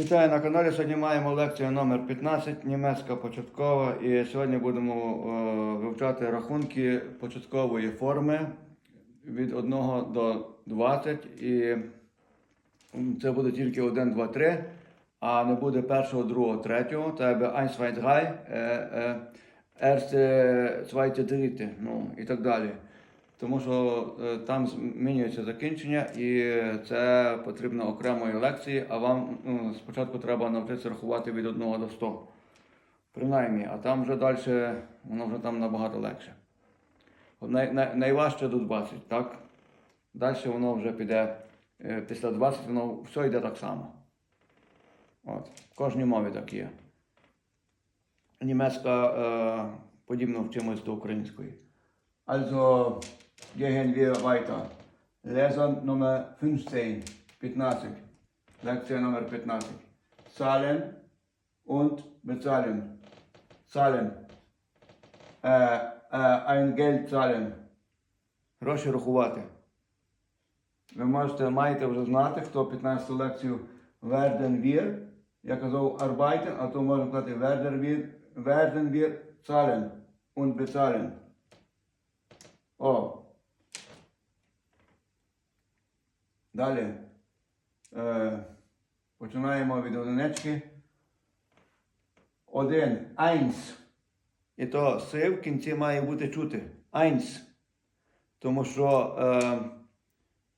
Вітаю на каналі. Сьогодні маємо лекцію номер 15 німецька початкова. І сьогодні будемо е, вивчати рахунки початкової форми від 1 до 20. І це буде тільки 1, 2, 3, а не буде першого, другого, третього. Тебе 1, 2, 3, е, е, erste, zweite, dritte, ну і так далі. Тому що е, там змінюється закінчення, і це потрібно окремої лекції, а вам ну, спочатку треба навчитися рахувати від 1 до 100. Принаймні, а там вже далі, воно вже там набагато легше. Най, най, найважче до 20, так? Далі воно вже піде е, після 20, воно все йде так само. От. В кожній мові так є. Німецька е, подібно вчимось до української. Also gehen wir weiter. Lesson Nummer 15, 15. Lektion Nummer 15. Zahlen und bezahlen. Zahlen. Äh, äh, ein Geld zahlen. Гроші рахувати. Ви можете, маєте вже знати, хто 15 лекцію werden wir. Я казав arbeiten, а то можна казати werden wir, werden wir zahlen und bezahlen. О. Далі. Е, починаємо від одинички. Один. Eins. І то си в кінці має бути чути. Eins. Тому що е,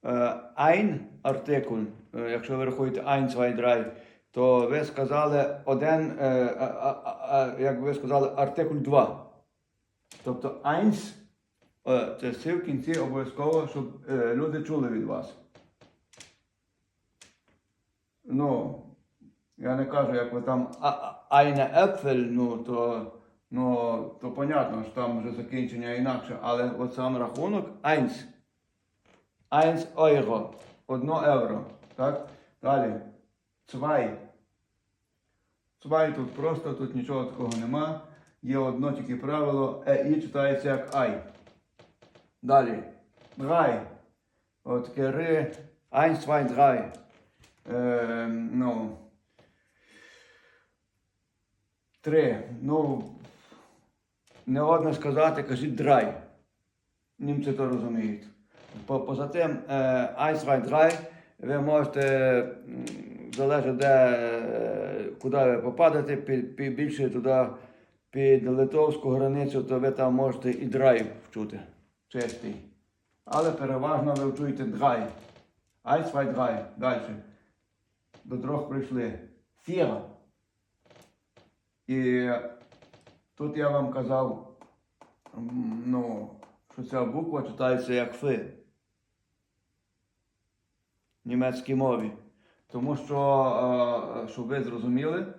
е, ein артикуль, е, якщо ви рахуєте ein, zwei, drei, то ви сказали один, е, а, а, а, як ви сказали, артикуль 2. Тобто eins Е, Це си в кінці обов'язково, щоб е, люди чули від вас. Ну, я не кажу, як ви там Айне Епфель, ну то, ну, то понятно, що там вже закінчення інакше, але от сам рахунок eins. Eins euro. Одно євро. Так? Далі. Zwei. Zwei тут просто, тут нічого такого нема. Є одно тільки правило, е і читається як ай. Далі. Drei. От таке ри. Eins, zwei, drei. Е, ну. Три. Ну. Не одне сказати, кажіть драй. Німці то розуміють. По- Поза тим, е, eins, zwei, drei. Ви можете, залежить де, е, куди ви попадете, більше туди під литовську границю, то ви там можете і драйв вчути чистий. Але переважно ви вчуєте драй. Zwei, drei. Далі. До трьох прийшли. Vier. І тут я вам казав, ну, що ця буква читається як фи. В німецькій мові. Тому що, е, щоб ви зрозуміли,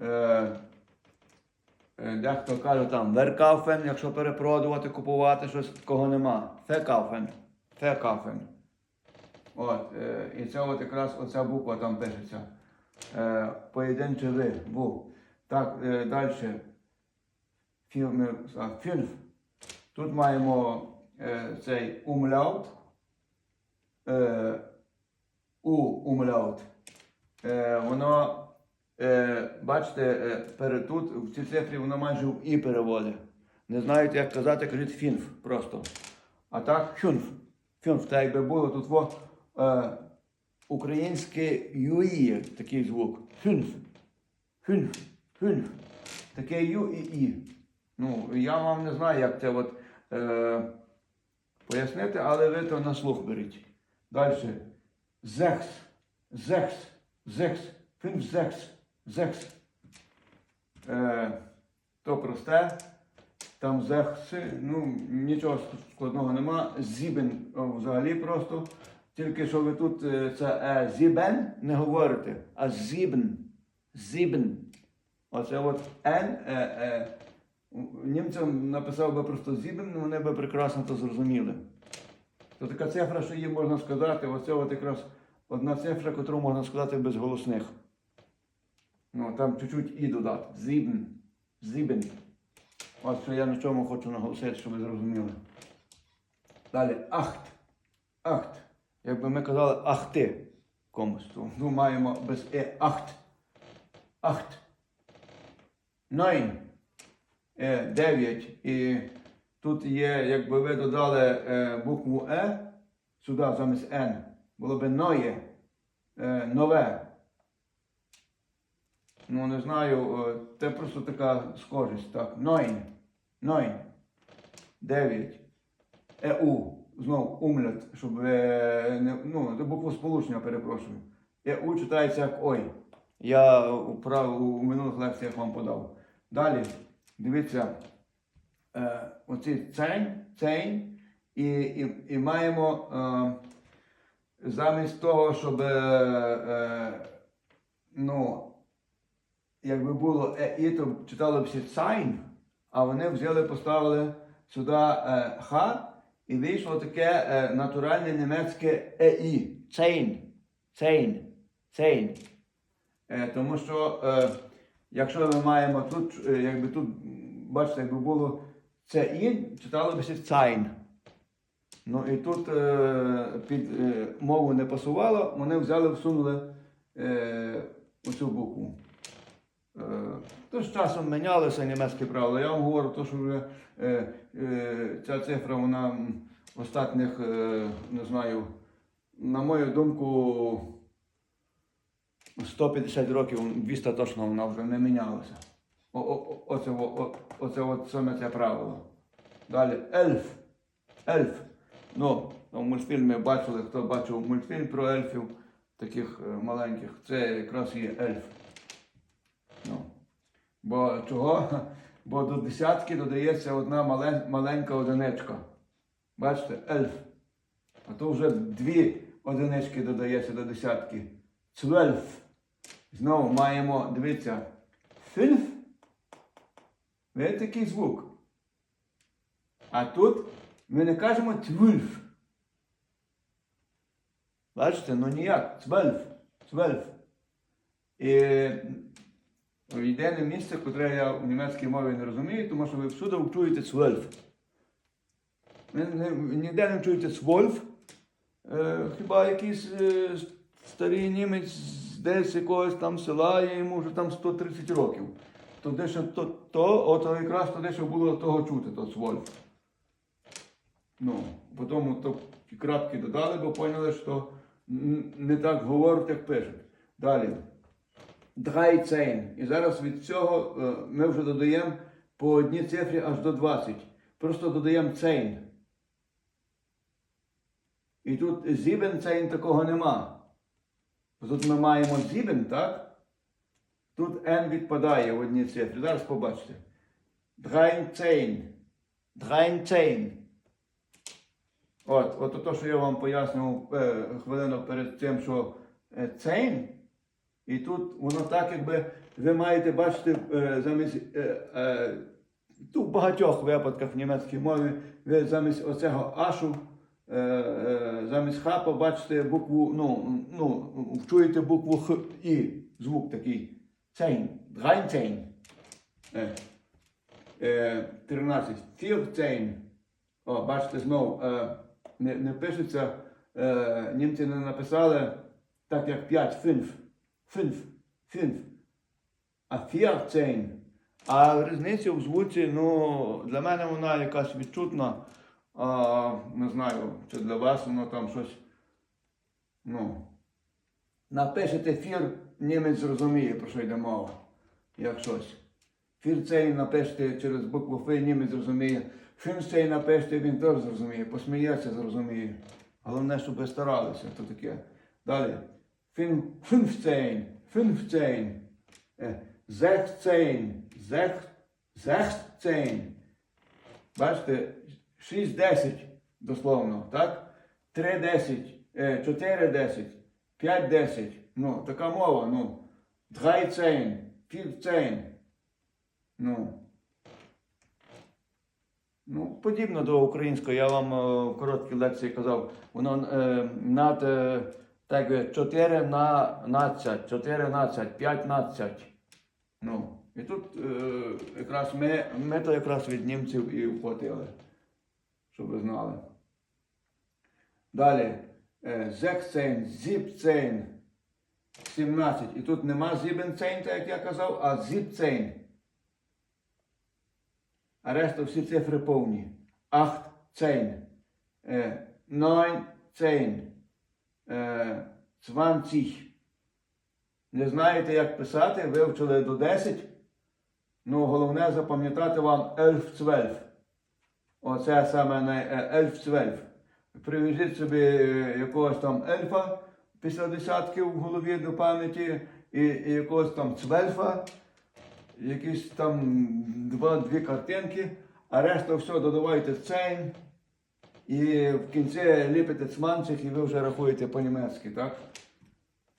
е, Е, Дехто каже там веркауфен, якщо перепродувати, купувати щось, такого нема. Фекауфен. Фекауфен. От, е, і це от якраз оця буква там пишеться. Е, поєдинче ви, був. Так, е, далі. А, фюнф. Тут маємо е, цей умляут. Е, у умляут. Е, воно Е, бачите, е, перед тут в цій цифрі воно майже в і переводить. Не знаєте, як казати, кажіть фінф просто. А так фюнф. Фюнф, так якби було тут во, е, українське юї, такий звук. Фюнф. Фюнф. Фюнф. Таке ю і і. Ну, я вам не знаю, як це от, е, пояснити, але ви то на слух беріть. Далі. Зекс. Зекс. Зекс. Фюнф зекс. Зекс. Е, то просте. Там зекси, ну нічого складного нема. Зібен взагалі просто. Тільки що ви тут е, це е, зібен не говорите, а зібен. Зібен. Оце от Н. Е, е, німцям написав би просто зібен, вони би прекрасно то зрозуміли. То така цифра, що її можна сказати, оце от якраз одна цифра, яку можна сказати без голосних. Ну, там чуть-чуть і додати. Зібн. Зібен. Ось що я на чому хочу наголосити, щоб ви зрозуміли. Далі ахт. Ахт. Якби ми казали ахти комусь, то ну, маємо без е ахт. Acht. Neun. Е, Дев'ять. І тут є, якби ви додали е, букву Е сюди замість Н, було би ноє. Е, нове. Ну, не знаю, е, це просто така схожість. Так. Нойн. Нойн. Дев'ять. ЕУ. Знов умлет, щоб не. Ну, букву сполучення, перепрошую. ЕУ читається як ой. Я у, у минулих лекціях вам подав. Далі, дивіться, е, оці цень, цень, і, і, і маємо е, замість того, щоб е, е, ну, якби було е, і, то читало б всі цайн, а вони взяли, поставили сюди е, ха, і вийшло таке е, натуральне німецьке еі. Цейн. Цейн. Цейн. Е, тому що е, якщо ми маємо тут, е, якби тут, бачите, якби було це ін, читало б цайн. Ну і тут е, під е, мову не пасувало, вони взяли, всунули е, оцю букву. Е, то з часом мінялися німецькі правила. Я вам говорю, то, що вже е, е, ця цифра, вона останніх, е, не знаю, на мою думку, 150 років, 200 точно вона вже не мінялася. О, о, оце, о, оце от саме це правило. Далі ельф. Ельф. Ну, в мультфільмі бачили, хто бачив мультфільм про ельфів, таких е, маленьких, це якраз є ельф. Бо чого? Бо до десятки додається одна маленька одиничка. Бачите, ельф. А то вже дві одинички додається до десятки. Цвельф. Знову маємо, дивіться, фільф. Ви такий звук. А тут ми не кажемо цвульф. Бачите, ну ніяк. Цвельф. Цвельф. І єдине місце, котре я в німецькій мові не розумію, тому що ви всюди чуєте цвельф. Ви не- ніде не чуєте цвольф. Е, хіба якийсь е, старий німець десь якогось там села, і йому вже там 130 років. То дещо то, то от якраз то дещо було того чути, то цвольф. Ну, потім то крапки додали, бо поняли, що не так говорять, як пишуть. Далі. Драйцейн. І зараз від цього е, ми вже додаємо по одній цифрі аж до 20. Просто додаємо цейн. І тут зібенцейн такого нема. Тут ми маємо зібен, так? Тут N відпадає в одній цифрі. Зараз побачите. Драйнцейн. Драйнцейн. От, от то, що я вам пояснював е, хвилину перед тим, що е, цейн, і тут воно так, якби ви маєте бачити е, замість е, е, ну, в багатьох випадках в німецькій мові ви замість оцього ашу, замість ха побачите букву, ну, ну, вчуєте букву Х і звук такий. Цейн, драйнцейн. Е, е, 13. Фірцейн. О, бачите, знову не, не пишеться, німці не написали так як 5, фінф, фінф, фінф. А фіарцейн. А різниця в звуці, ну, для мене вона якась відчутна. А, не знаю, чи для вас воно там щось. Ну. Напишете фір, німець зрозуміє, про що йде мова. Як щось. Фірцей напишете через букву Ф, німець зрозуміє. Фінцей напишете, він теж зрозуміє, посміється, зрозуміє. Головне, щоб ви старалися, то таке. Далі. Фін, фünfzehn, fünfzehn, е, sechzehn, zeх, sechzehn. Бачите, 6-10 дословно, так? 3-10, е, 4-10, 5-10. Ну, така мова, ну. 13, 14. Ну. Ну, подібно до української, я вам е, в короткій лекції казав, воно е, над е, так, е, 14, 14, 15. Ну, і тут е, якраз ми, ми то якраз від німців і вхватили, щоб ви знали. Далі. Е, 16, 17, 17. І тут нема зібенцейн, так як я казав, а зіпцейн. А решта всі цифри повні. Ахт цейн. Е, Найн цейн. Е, Цванціх. Не знаєте, як писати, вивчили до 10. Ну, головне запам'ятати вам ельф цвельф. Оце саме най- е, ельф цвельф. Привіжіть собі е, якогось там ельфа після десятки в голові до пам'яті, і, і якогось там цвельфа, якісь там два-дві картинки, а решта все додавайте цейн. І в кінці ліпите цманцих, і ви вже рахуєте по-німецьки, так?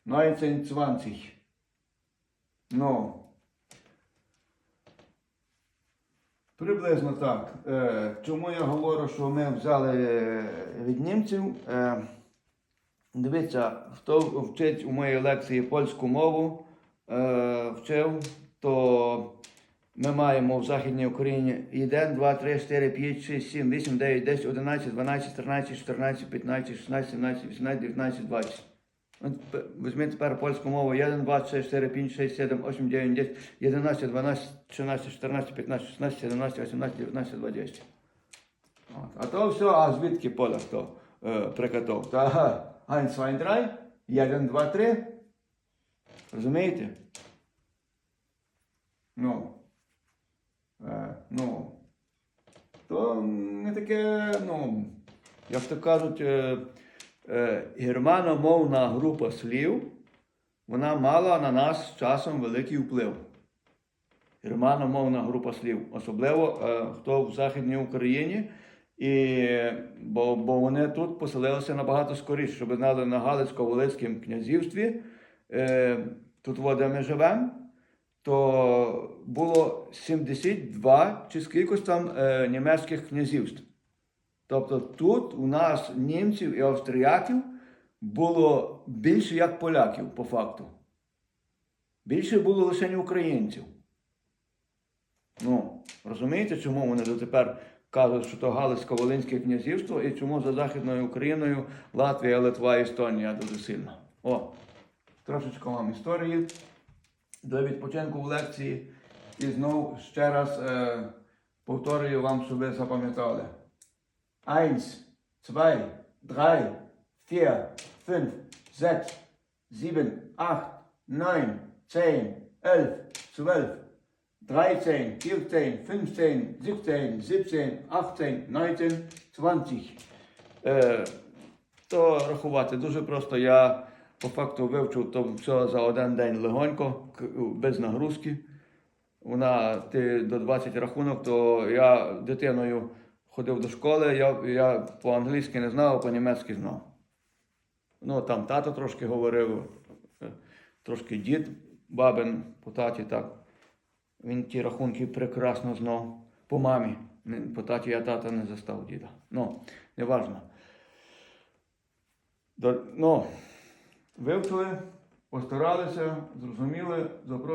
Найцень цванцих. Ну. Приблизно так. Е, чому я говорю, що ми взяли е, від німців? Е, дивіться, хто вчить у моїй лекції польську мову, вчив, то ми маємо в Західній Україні 1, 2, 3, 4, 5, 6, 7, 8, 9, 10, 11, 12, 13, 14, 15, 16, 17, 18, 19, 20. От Візьміть тепер польську мову 1, 2, 3, 4, 5, 6, 7, 8, 9, 10, 11, 12, 13, 14, 15, 16, 17, 18, 19, 20. От. А то все, а звідки поля хто е, прикатов? Та 1, 2, 3, 1, 2, 3. Розумієте? Ну. Е, ну. То не таке, ну, як то кажуть, е, е, германомовна група слів, вона мала на нас часом великий вплив. Германомовна група слів, особливо хто в Західній Україні, і, бо, бо вони тут поселилися набагато скоріше, щоб знали на Галицько-Волицькому князівстві, е, тут де ми живемо, то було 72 чи скількось там е, німецьких князівств. Тобто тут у нас німців і австріяків було більше як поляків по факту. Більше було лише українців. Ну, розумієте, чому вони дотепер кажуть, що то Галицько-Волинське князівство і чому за Західною Україною Латвія, Литва Естонія дуже сильно. О, трошечки вам історії до відпочинку в лекції. І знову ще раз е, повторюю вам, щоб ви запам'ятали. Eins, zwei, drei, vier, fünf, sechs, sieben, acht, neun, zehn, elf, zwölf, dreizehn, vierzehn, fünfzehn, siebzehn, siebzehn, achtzehn, neunzehn, zwanzig. Е, то рахувати дуже просто. Я по факту вивчив то все за один день легонько, без нагрузки. Вона ти до 20 рахунок, то я дитиною ходив до школи, я, я по-англійськи не знав, а по-німецьки знав. Ну, там тато трошки говорив, е, трошки дід бабин по таті так. Він ті рахунки прекрасно знав. По мамі. По таті я тата не застав діда. Ну, неважно. До, ну, вивчили, постаралися, зрозуміли,